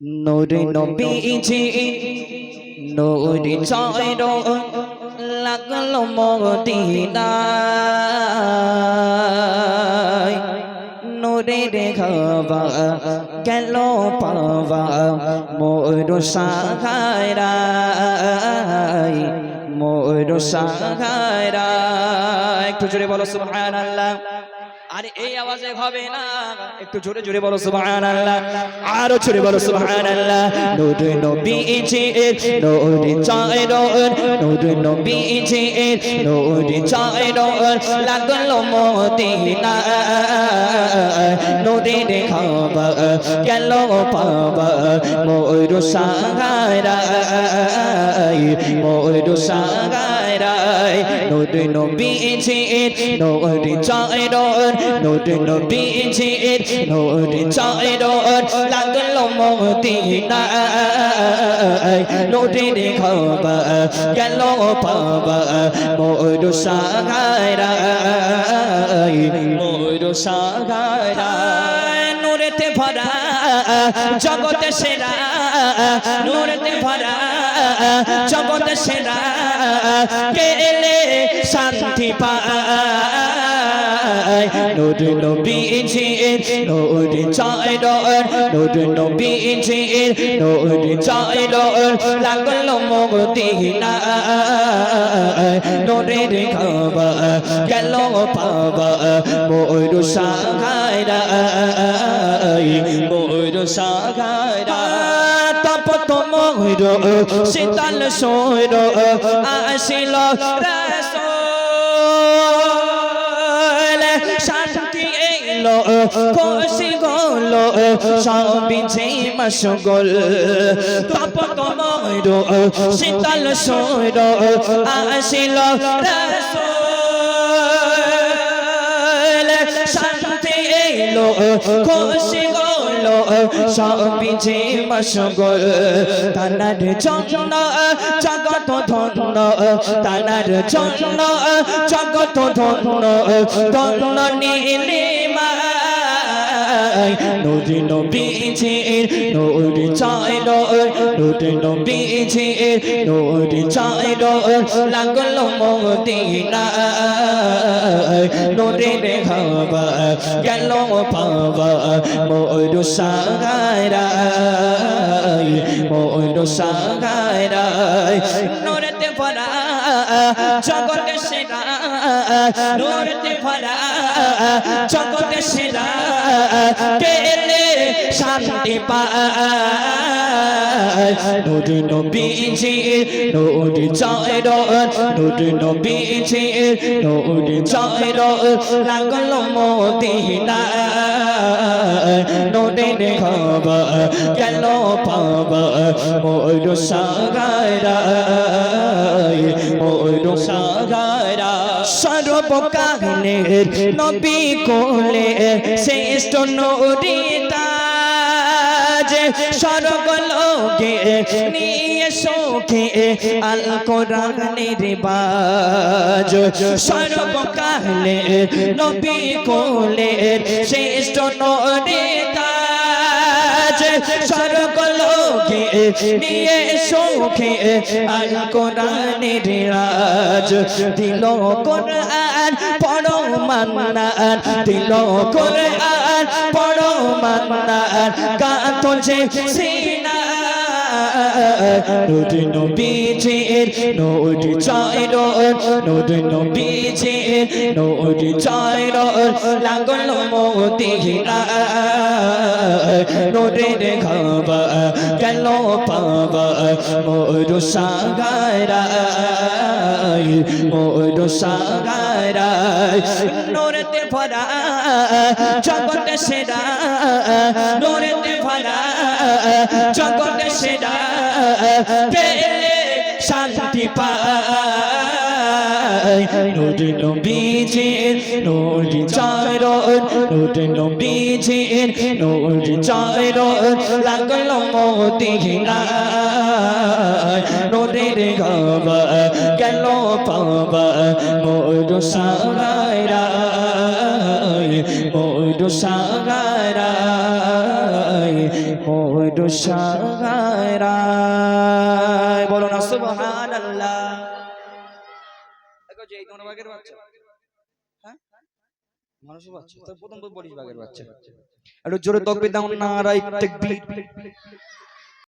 নূরে নবীজি নূরে চাইর লাগল মদিনায় নূরে রেখাবা গেল পাওয়া মোর সাহারায় মোর সাহারায় একটু জোরে বলো সুবহানাল্লাহ আরে এই আওয়াজে হবে না। একটু জোরে জোরে বলো সুবহানাল্লাহ। আরও জোরে বলো সুবহানাল্লাহ। নূর নবীজি এর নূর চাইর নূর নবীজি এর নূর চাইর লাগল মদিনা নূরে দেখাবা গেল পাবা। মোর সাহারায় মোর সাহারায় নূর নবীজি এর নূর চাইর নূর নবীজি এর নূর চাইর লাগল মদিনা নূরে দেখাবা গেল পাবা মোর সাহারায় মোর সাহারায় নূরেতে ভরা জগতে সেরা নূরেতে ভরা জগতে সেরা কেলে শান্তি পায়। নূর নবীজি নূর চাইর নূর নবীজি নূর চাইর লাগল মদিনা। নূরের খাবা গেল পাবা মোর সাগাইরা মোর তপত মোর শীতল সৈর আসিল। শান্তি এলো, খুশি গল সবই যে মশগুল তপত মোর শীতল সৈর আসিল। রাসূল শান্তি এলো, খুশি গল সবই যে মশগুল। তানার জন্য জগত ধন্য, তানার জন্য জগত ধন্য। ধন্য নীলিমা নূর নবীজির নূর চাইর নূর নবীজির নূর চাইর লাগল মদিনা নূরে দেখাবা গেল পাবা, ময়ূর সাগারাই ময়ূর সাগারাই নূরেতে ভরা জগতে সেরা নূরেতে ভরা জগতে সেরা। কেলে শান্তি পায়। নূর নবীজি নূর চাইর নূর নবীজি নূর চাইর লাগল মদিনা নূরে দেখাবা গেল পাবা মোর সাগারাই মোর সাগারা সর্বকালের নবী কোলে শ্রেষ্ঠ নরিতাজ স্বর্গলোকে নিয়ে সোখে আল কোরআনের বাজ। সর্বকালের নবী কোলে শ্রেষ্ঠ নরিতাজ স্বর্গলোকে নিয়ে সোখে আল দিল কোরআন, পড়ো দিল কোরআন, পড়ো গাতো যে সিনা। নূর নবীজির নূর চাইর নূর নবীজির নূর চাইর লাগল মদিনা। নূরের খাবা গেল পাবা মোর সাগারাই মোর সাগারাই নূরেতে ভরা, জগতে সেরা। নূরেতে ভরা, জগতে সেরা। পেলে শান্তি পায়। নূর নবীজির, নূর চাইর নূর নবীজির, নূর চাইর লাগল মদিনা নূরের গাবা মোর সাগাইরা মোর সাগাইরা মোর সারা বলো না, সুবহানাল্লাহ। দেখো হ্যাঁ? প্রথম বলিস বাচ্চা। একটু জোরে তকবির দাও নারাই